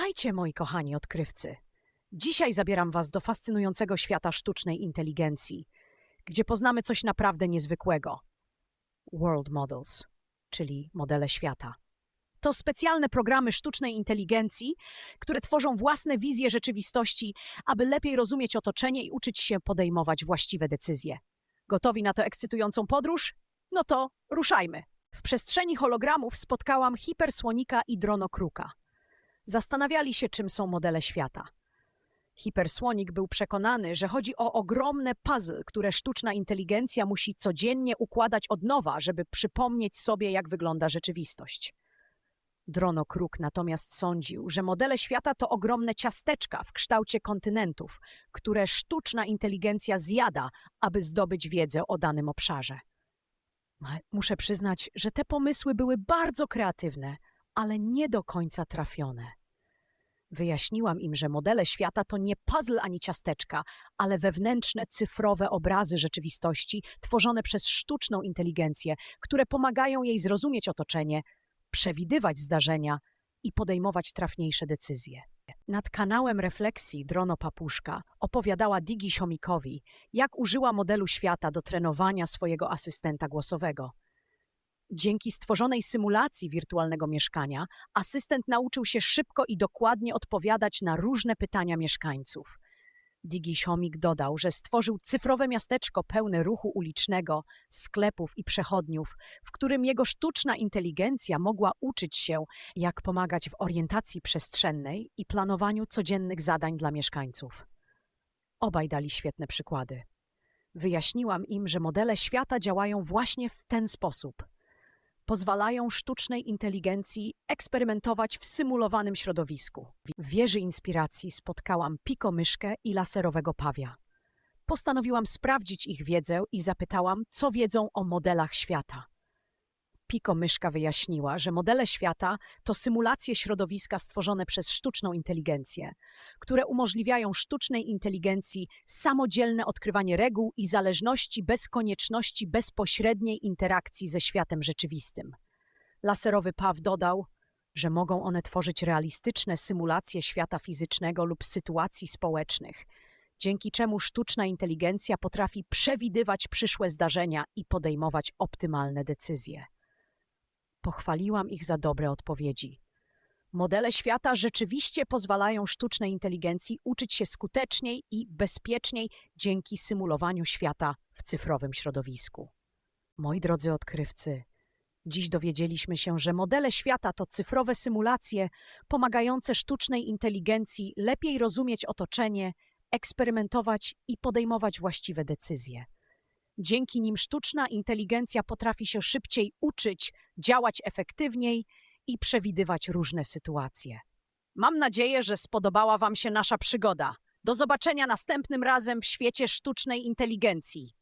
Witajcie, moi kochani odkrywcy. Dzisiaj zabieram Was do fascynującego świata sztucznej inteligencji, gdzie poznamy coś naprawdę niezwykłego. World Models, czyli modele świata. To specjalne programy sztucznej inteligencji, które tworzą własne wizje rzeczywistości, aby lepiej rozumieć otoczenie i uczyć się podejmować właściwe decyzje. Gotowi na tę ekscytującą podróż? No to ruszajmy. W przestrzeni hologramów spotkałam hipersłonika i dronokruka. Zastanawiali się, czym są modele świata. Hipersłonik był przekonany, że chodzi o ogromne puzzle, które sztuczna inteligencja musi codziennie układać od nowa, żeby przypomnieć sobie, jak wygląda rzeczywistość. Dronokruk natomiast sądził, że modele świata to ogromne ciasteczka w kształcie kontynentów, które sztuczna inteligencja zjada, aby zdobyć wiedzę o danym obszarze. Muszę przyznać, że te pomysły były bardzo kreatywne, ale nie do końca trafione. Wyjaśniłam im, że modele świata to nie puzzle ani ciasteczka, ale wewnętrzne cyfrowe obrazy rzeczywistości tworzone przez sztuczną inteligencję, które pomagają jej zrozumieć otoczenie, przewidywać zdarzenia i podejmować trafniejsze decyzje. Nad kanałem refleksji Drono Papuszka opowiadała Digi Siomikowi, jak użyła modelu świata do trenowania swojego asystenta głosowego. Dzięki stworzonej symulacji wirtualnego mieszkania, asystent nauczył się szybko i dokładnie odpowiadać na różne pytania mieszkańców. Digi Siomik dodał, że stworzył cyfrowe miasteczko pełne ruchu ulicznego, sklepów i przechodniów, w którym jego sztuczna inteligencja mogła uczyć się, jak pomagać w orientacji przestrzennej i planowaniu codziennych zadań dla mieszkańców. Obaj dali świetne przykłady. Wyjaśniłam im, że modele świata działają właśnie w ten sposób – pozwalają sztucznej inteligencji eksperymentować w symulowanym środowisku. W wieży inspiracji spotkałam pikomyszkę i laserowego pawia. Postanowiłam sprawdzić ich wiedzę i zapytałam, co wiedzą o modelach świata. Pikomyszka wyjaśniła, że modele świata to symulacje środowiska stworzone przez sztuczną inteligencję, które umożliwiają sztucznej inteligencji samodzielne odkrywanie reguł i zależności bez konieczności bezpośredniej interakcji ze światem rzeczywistym. Laserowy Paw dodał, że mogą one tworzyć realistyczne symulacje świata fizycznego lub sytuacji społecznych, dzięki czemu sztuczna inteligencja potrafi przewidywać przyszłe zdarzenia i podejmować optymalne decyzje. Pochwaliłam ich za dobre odpowiedzi. Modele świata rzeczywiście pozwalają sztucznej inteligencji uczyć się skuteczniej i bezpieczniej dzięki symulowaniu świata w cyfrowym środowisku. Moi drodzy odkrywcy, dziś dowiedzieliśmy się, że modele świata to cyfrowe symulacje pomagające sztucznej inteligencji lepiej rozumieć otoczenie, eksperymentować i podejmować właściwe decyzje. Dzięki nim sztuczna inteligencja potrafi się szybciej uczyć, działać efektywniej i przewidywać różne sytuacje. Mam nadzieję, że spodobała Wam się nasza przygoda. Do zobaczenia następnym razem w świecie sztucznej inteligencji.